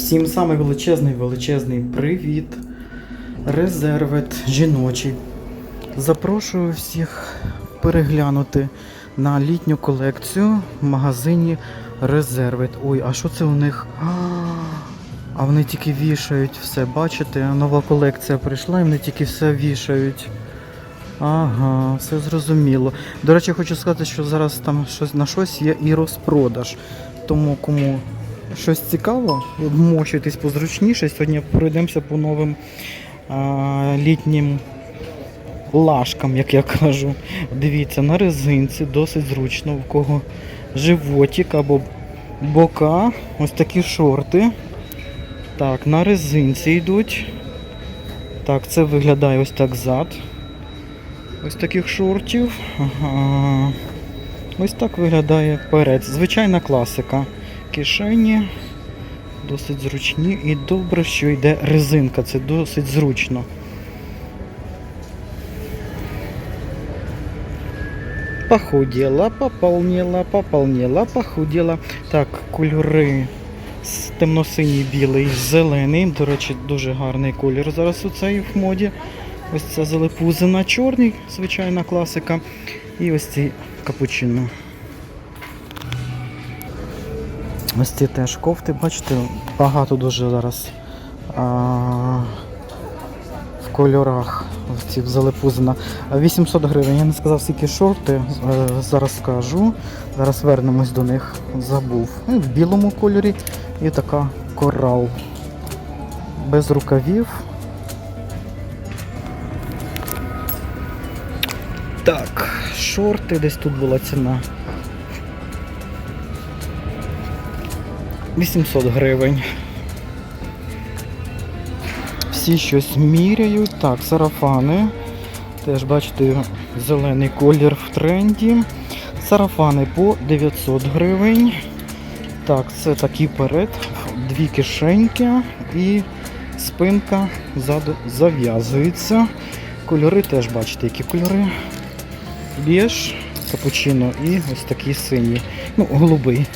Всім самий величезний величезний привіт. Резервет жіночий. Запрошую всіх переглянути на літню колекцію в магазині Резервет. Ой, а що це у них? А, вони тільки вішають все. Бачите, нова колекція прийшла і вони тільки все вішають. Ага, все зрозуміло. До речі, хочу сказати, що зараз там щось на щось є і розпродаж. Тому кому щось цікаво, вмощуйтесь позручніше. Сьогодні пройдемося по новим а, літнім лашкам, як я кажу. Дивіться, на резинці досить зручно, в кого животик або бока, ось такі шорти. Так, на резинці йдуть. Так, це виглядає ось так зад. Ось таких шортів. Ага. Ось так виглядає перед. Звичайна класика. Кишені досить зручні і добре, що йде резинка, це досить зручно. Похудела, пополнила, пополнила, похудела. Так, кольори темно-синій, білий, зелений. До речі, дуже гарний колір зараз у цей в моді. Ось ця залипузина, чорний, звичайна класика. І ось цей капучино. Ось ці теж кофти, бачите, багато дуже зараз а, в кольорах. Ці залипузина. 800 гривень. Я не сказав, скільки шорти. е, Зараз скажу. Зараз вернемось до них. Забув. І в білому кольорі і така корал. Без рукавів. Так, шорти десь тут була ціна. 800 гривень. Всі щось міряють. Так, сарафани. Теж бачите, зелений колір в тренді. Сарафани по 900 гривень. Так, це такий перед, дві кишеньки і спинка ззаду зав'язується. Кольори теж бачите, які кольори. Біж, капучино і ось такий синій. Ну, голубий.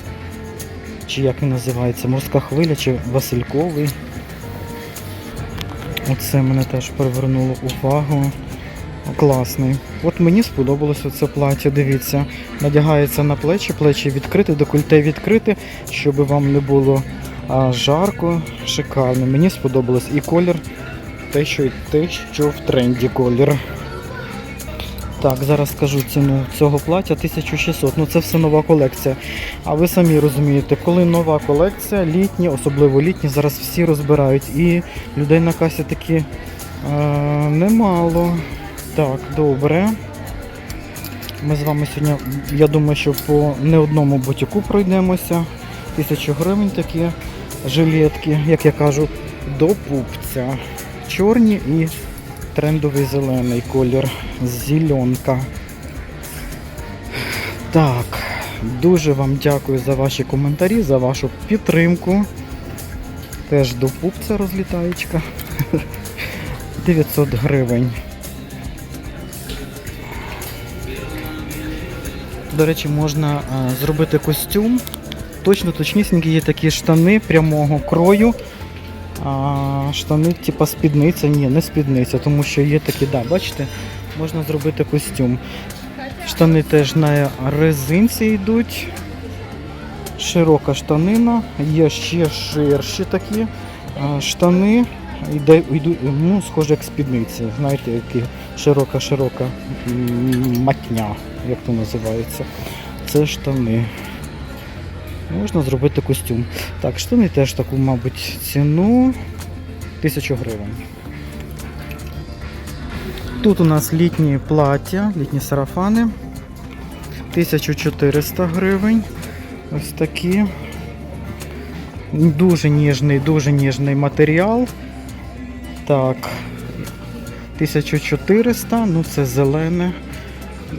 Чи як він називається, морська хвиля чи Васильковий. Оце мене теж привернуло увагу. Класний. От мені сподобалося це плаття, дивіться. Надягається на плечі, плечі відкрити, декольте відкрити, щоб вам не було а, жарко, шикарно. Мені сподобалось і колір, те, що, те, що в тренді колір. Так, зараз скажу ціну цього плаття 1600. Ну це все нова колекція. А ви самі розумієте, коли нова колекція, літні, особливо літні, зараз всі розбирають. І людей на касі такі е, немало. Так, добре. Ми з вами сьогодні, я думаю, що по не одному бутіку пройдемося. Тисячу гривень такі жилетки, як я кажу, до пупця. Чорні і трендовий зелений колір. Зеленка. Так, дуже вам дякую за ваші коментарі, за вашу підтримку. Теж до пупця розлітаєчка. 900 гривень. До речі, можна зробити костюм. Точно точнісінькі є такі штани прямого крою. А, штани, типа спідниця. Ні, не спідниця, тому що є такі, да, бачите, можна зробити костюм. Штани теж на резинці йдуть. Широка штанина, є ще ширші такі штани. Йде, йдуть, ну, схоже, як спідниці. Знаєте, які широка-широка матня, як то називається. Це штани. Можна зробити костюм. Так, штани теж таку, мабуть, ціну 1000 гривень. Тут у нас літні плаття, літні сарафани. 1400 гривень. Ось такі. Дуже ніжний, дуже ніжний матеріал. Так. 1400, ну це зелене.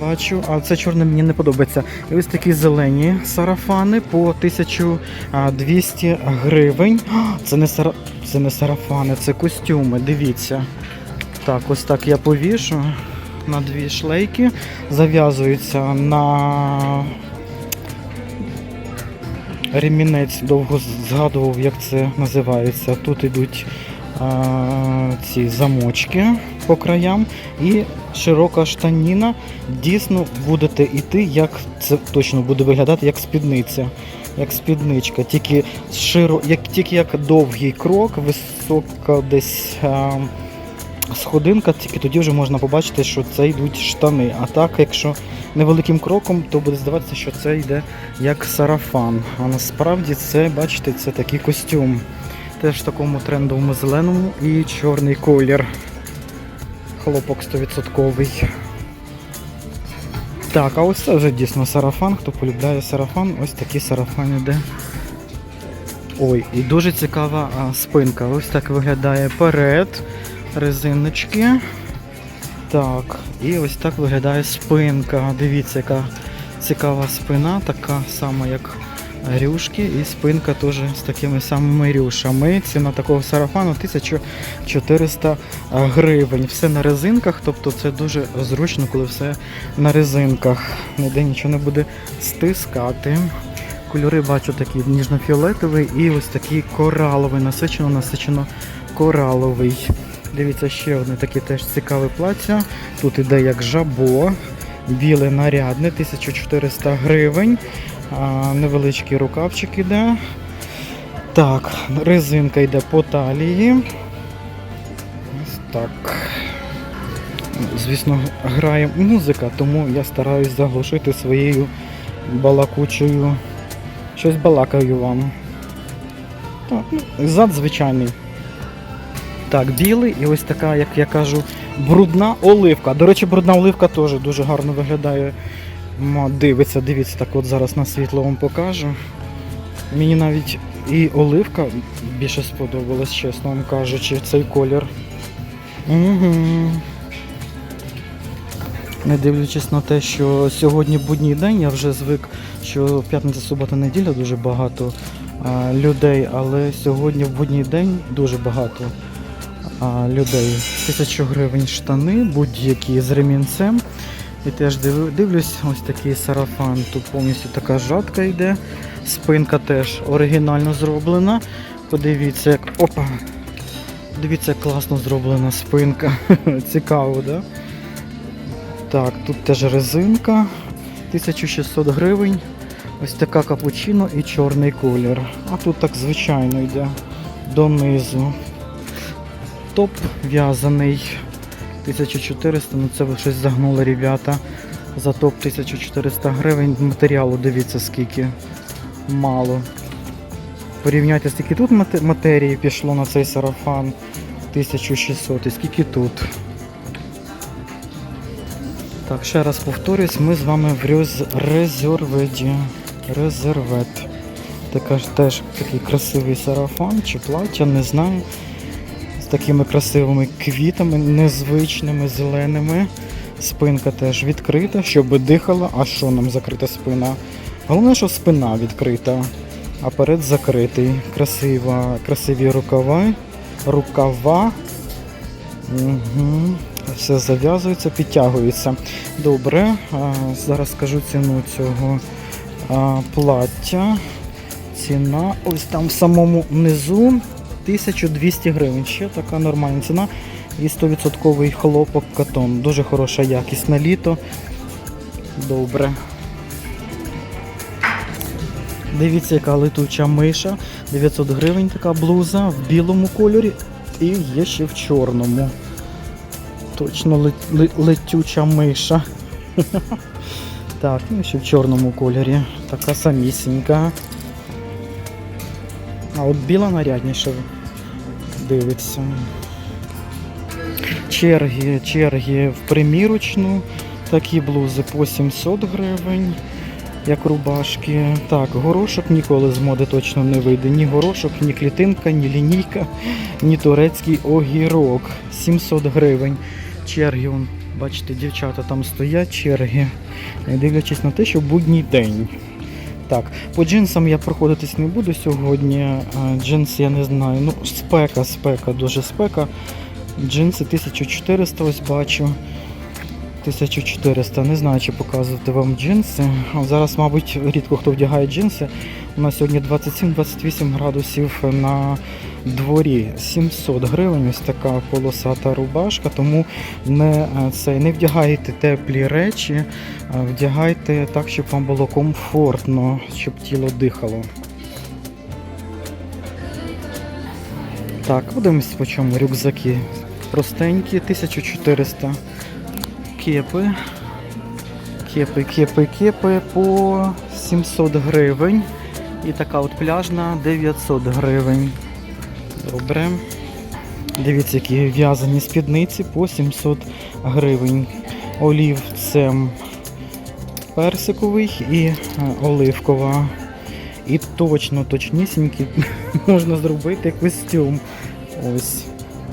Бачу, а це чорне мені не подобається. І ось такі зелені сарафани по 1200 гривень. Це не, сара... це не сарафани, це костюми, дивіться. Так, ось так я повішу на дві шлейки. Зав'язуються на ремінець довго згадував, як це називається. Тут йдуть а, ці замочки по краям і широка штаніна. Дійсно будете йти, як це точно буде виглядати, як спідниця. Як спідничка, тільки широ, як тільки як довгий крок, висока десь а, сходинка, тільки тоді вже можна побачити, що це йдуть штани. А так, якщо невеликим кроком, то буде здаватися, що це йде як сарафан. А насправді це, бачите, це такий костюм. Теж такому трендовому зеленому і чорний колір. Хлопок 100%. Так, а ось це вже дійсно сарафан. Хто полюбляє сарафан, ось такий сарафан іде. Ой, і дуже цікава а, спинка. Ось так виглядає перед резиночки. Так, і ось так виглядає спинка. Дивіться, яка цікава спина, така сама, як рюшки, і спинка теж з такими самими рюшами. Ціна такого сарафану 1400 гривень. Все на резинках, тобто це дуже зручно, коли все на резинках. Ніде нічого не буде стискати. Кольори бачу такі ніжно-фіолетовий і ось такий кораловий, насичено, насичено кораловий. Дивіться, ще одне таке теж цікаве плаття. Тут іде як жабо, біле нарядне, 1400 гривень. Невеличкий рукавчик іде. Так, резинка йде по талії. Так. Звісно, грає музика, тому я стараюсь заглушити своєю балакучою. Щось балакаю вам. Так, ну, зад звичайний. Так, білий і ось така, як я кажу, брудна оливка. До речі, брудна оливка теж дуже гарно виглядає. Дивиться, дивіться, так от зараз на світло вам покажу. Мені навіть і оливка більше сподобалась, чесно вам кажучи, цей колір. Угу. Не дивлячись на те, що сьогодні будній день, я вже звик, що п'ятниця, субота, неділя дуже багато а, людей, але сьогодні в будній день дуже багато а, людей. Тисячу гривень штани, будь-які з ремінцем. І теж дивлюсь, ось такий сарафан. Тут повністю така жатка йде. Спинка теж оригінально зроблена. Подивіться, як. Опа! Дивіться, як класно зроблена спинка. Цікаво, да? Так, тут теж резинка. 1600 гривень. Ось така капучино і чорний колір. А тут так звичайно йде донизу. Топ в'язаний 1400, ну це ви щось загнули, ребята. За топ 1400 гривень. Матеріалу дивіться скільки. Мало. Порівняйте, скільки тут матерії пішло на цей сарафан. 1600 і скільки тут. Так, ще раз повторюсь, ми з вами в рез... резерведі. Резервет. Така ж теж такий красивий сарафан чи плаття, не знаю. Такими красивими квітами, незвичними, зеленими. Спинка теж відкрита, щоб дихала. А що нам закрита спина? Головне, що спина відкрита, а перед закритий. Красива, красиві рукава. Рукава. Угу. Все зав'язується, підтягується. Добре, а, зараз скажу ціну цього а, плаття. Ціна ось там в самому низу 1200 гривень. Ще така нормальна ціна. І 100% хлопок катон. Дуже хороша якість на літо. Добре. Дивіться, яка летуча миша. 900 гривень така блуза в білому кольорі і є ще в чорному. Точно лет- ле- летюча миша. Так, ну ще в чорному кольорі. Така самісінька. А от біла нарядніше дивиться. Черги, черги в примірочну. Такі блузи по 700 гривень, як рубашки. Так, горошок ніколи з моди точно не вийде. Ні горошок, ні клітинка, ні лінійка, ні турецький огірок. 700 гривень. Черги, бачите, дівчата там стоять, черги. Не дивлячись на те, що будній день. Так, по джинсам я проходитись не буду сьогодні. Джинси я не знаю. Ну, спека, спека, дуже спека. Джинси 1400 ось бачу. 1400. Не знаю, чи показувати вам джинси. Зараз, мабуть, рідко хто вдягає джинси. У нас сьогодні 27-28 градусів на дворі. 700 гривень ось така полосата рубашка, тому не, е, це, не вдягайте теплі речі, вдягайте так, щоб вам було комфортно, щоб тіло дихало. Так, подивимось по чому рюкзаки. Простенькі, 1400 кепи. Кепи, кепи, кепи по 700 гривень. І така от пляжна 900 гривень. Добре. Дивіться, які в'язані спідниці по 700 гривень. Олів це персиковий і е, оливкова. І точно, точнісінький можна зробити костюм. Ось.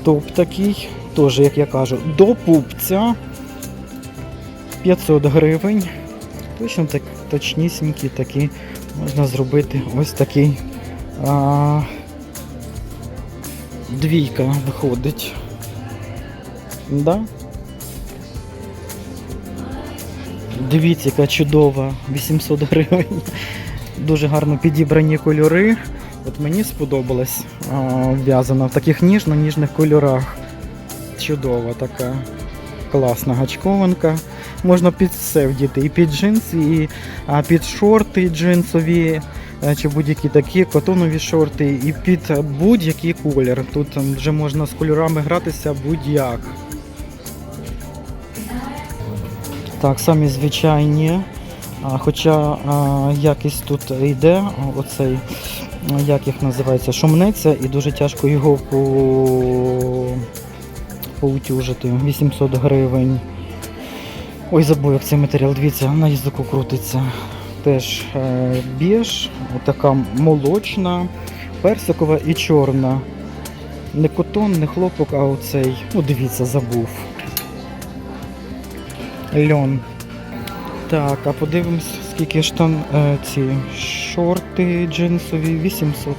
Топ такий, теж, як я кажу, до пупця 500 гривень. Точно так, точнісінький такий можна зробити ось такий. А, двійка виходить. Да? Дивіться, яка чудова, 800 гривень. Дуже гарно підібрані кольори. От мені сподобалась в'язана в таких ніжно-ніжних кольорах. Чудова така класна гачкованка. Можна під все вдіти, і під джинси, і під шорти джинсові, е, чи будь-які такі котонові шорти, і під будь-який колір. Тут вже можна з кольорами гратися будь-як. Так, самі звичайні. Хоча якість тут йде, оцей, як їх називається, шумнеться, і дуже тяжко його по... поутюжити. 800 гривень. Ой, забув, як цей матеріал, дивіться, на язику крутиться. Теж е, біж, така молочна, персикова і чорна. Не котон, не хлопок, а оцей. Ну, дивіться, забув. Льон. Так, а подивимось, скільки штан е, ці шорти джинсові 800.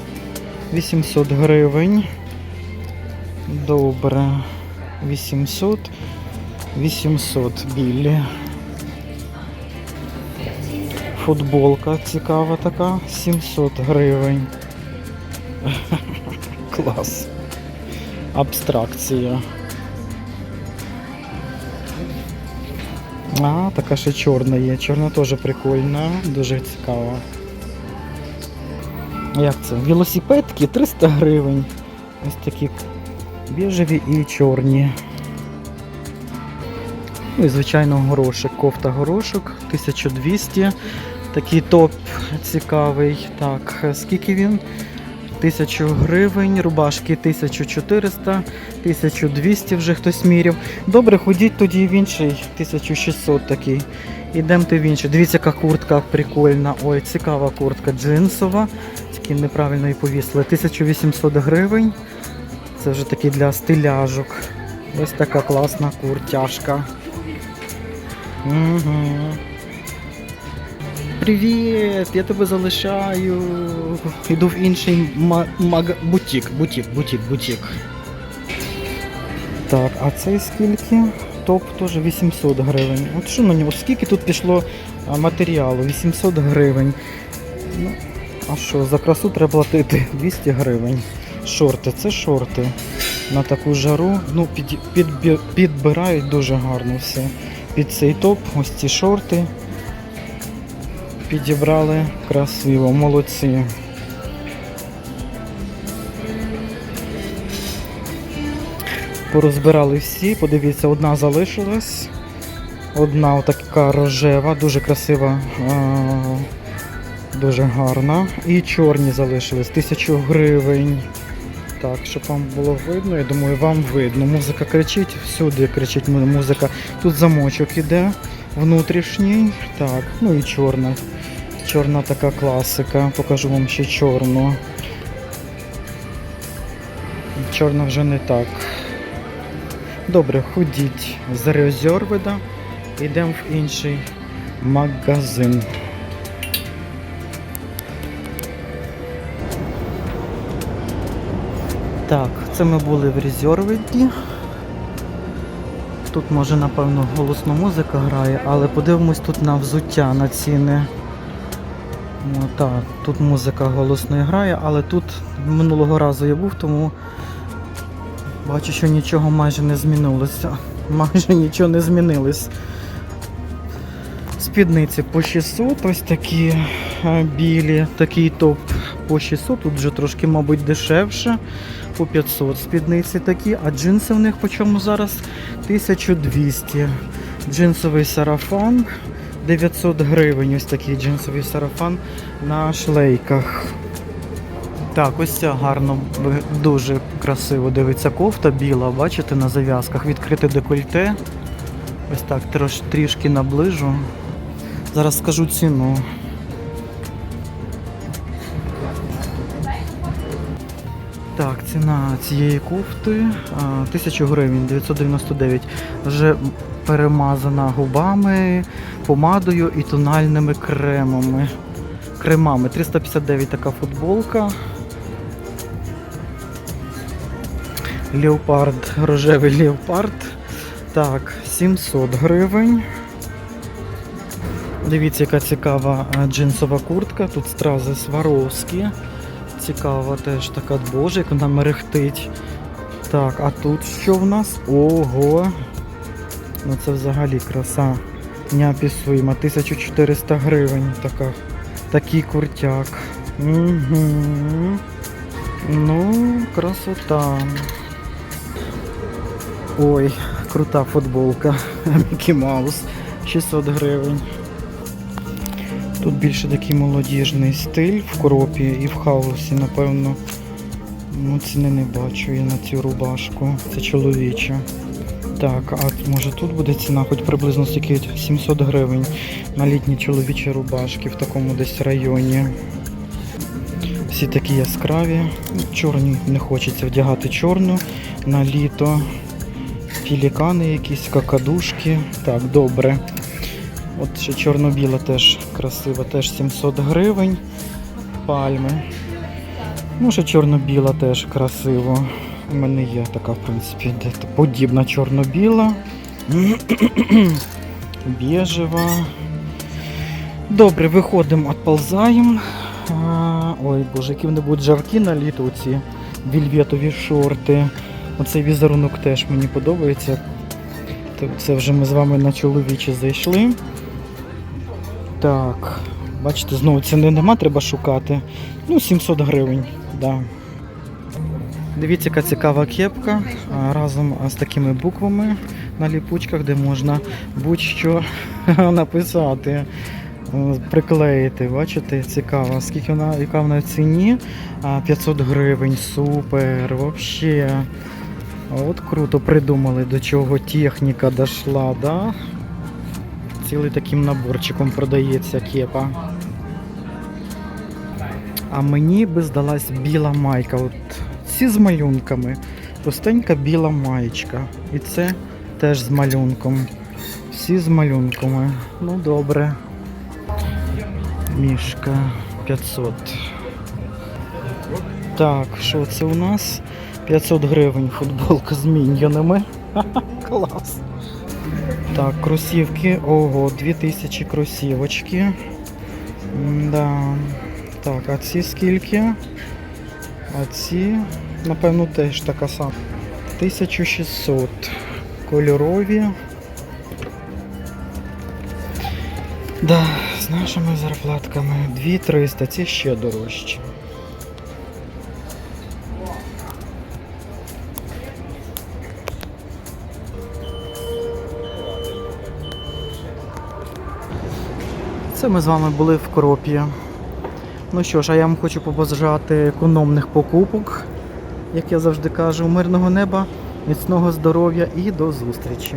800 гривень. Добре. 800. 800 білі. Футболка цікава така, 700 гривень. Клас. Абстракція. А, така ще чорна є. Чорна теж прикольна, дуже цікава. Як це? Велосипедки 300 гривень. Ось такі біжеві і чорні. Ну і звичайно горошок. Кофта горошок 1200. Такий топ цікавий. Так, скільки він? 1000 гривень, рубашки 1400, 1200 вже хтось міряв. Добре, ходіть тоді в інший 1600 такий. Ідемте в інший. Дивіться, яка куртка прикольна. Ой, цікава куртка джинсова. Тільки неправильно її повісили. 1800 гривень. Це вже такий для стиляжок. Ось така класна куртяшка. Угу. Привіт, я тебе залишаю. Іду в інший ма- мага... бутік, бутік, бутік, бутік. Так, а цей скільки? Топ теж 800 гривень. От що на нього? Скільки тут пішло матеріалу? 800 гривень. Ну, а що, за красу треба платити 200 гривень. Шорти, це шорти. На таку жару. Ну, під, під, підбирають дуже гарно все. Під цей топ, ось ці шорти. Підібрали красиво, молодці. Порозбирали всі, подивіться, одна залишилась. Одна отака рожева, дуже красива, дуже гарна. І чорні залишились, тисячу гривень. Так, щоб вам було видно, я думаю, вам видно. Музика кричить, всюди кричить музика. Тут замочок іде внутрішній. Так, ну і чорна. Чорна така класика. Покажу вам ще чорну. Чорна вже не так. Добре, ходіть з Резерведа. Йдемо в інший магазин. Так, це ми були в Резерведі. Тут може, напевно, голосна музика грає, але подивимось тут на взуття, на ціни. Ну, так, тут музика голосно грає, але тут минулого разу я був, тому бачу, що нічого майже не змінилося. Майже нічого не змінилось. Спідниці по 600, ось такі е, білі, такий топ по 600, тут вже трошки, мабуть, дешевше, по 500 спідниці такі, а джинси в них по чому зараз 1200. Джинсовий сарафан 900 гривень. Ось такий джинсовий сарафан на шлейках. Так, ось ця гарно, дуже красиво дивиться кофта біла, бачите, на зав'язках відкрите декольте. Ось так трош, трішки наближу. Зараз скажу ціну. Так, ціна цієї кофти а, 1000 гривень 999. Вже перемазана губами, помадою і тональними кремами. Кремами. 359 така футболка. Леопард, рожевий леопард. Так, 700 гривень. Дивіться, яка цікава е, джинсова куртка. Тут стрази Сваровські. Цікава теж така, боже, як вона мерехтить. Так, а тут що в нас? Ого! Ну це взагалі краса. Неописуємо. 1400 гривень така. Такий куртяк. Угу. Ну, красота. Ой, крута футболка. Мікі Маус. 600 гривень. Тут більше такий молодіжний стиль в кропі і в хаусі, напевно. Ну, ціни не бачу я на цю рубашку. Це чоловіча. Так, а може тут буде ціна, хоч приблизно стільки 700 гривень на літні чоловічі рубашки в такому десь районі. Всі такі яскраві. Чорні не хочеться вдягати чорну на літо. Пілікани якісь, какадушки. Так, добре. От ще чорно-біла теж красива, теж 700 гривень. Пальми. Ну, ще чорно-біла теж красиво. У мене є така, в принципі, подібна чорно-біла. Біжева. Добре, виходимо, відползаємо. Ой, боже, які вони будуть жаркі на літо, ці вільветові шорти. Оцей візерунок теж мені подобається. Це вже ми з вами на чоловічі зайшли. Так, бачите, знову ціни нема, треба шукати. Ну, 700 гривень, да. Дивіться, яка цікава кепка разом з такими буквами на ліпучках, де можна будь-що написати, е, приклеїти. Бачите, цікаво. Скільки вона, яка вона в ціні? 500 гривень, супер, взагалі. От круто придумали, до чого техніка дійшла, да? Цілий таким наборчиком продається кепа. А мені би здалась біла майка. От всі з малюнками. Простенька біла маєчка. І це теж з малюнком. Всі з малюнками. Ну добре. Мішка 500. Так, що це у нас? 500 гривень футболка з міньйонами. Клас. Так, кросівки. Ого, 2000 кросівочки. Да. Так, а ці скільки? А ці, напевно, теж така сама. 1600. Кольорові. Да, з нашими зарплатками 2300, ці ще дорожчі. Це ми з вами були в Кропі. Ну що ж, а я вам хочу побажати економних покупок, як я завжди кажу, мирного неба, міцного здоров'я і до зустрічі.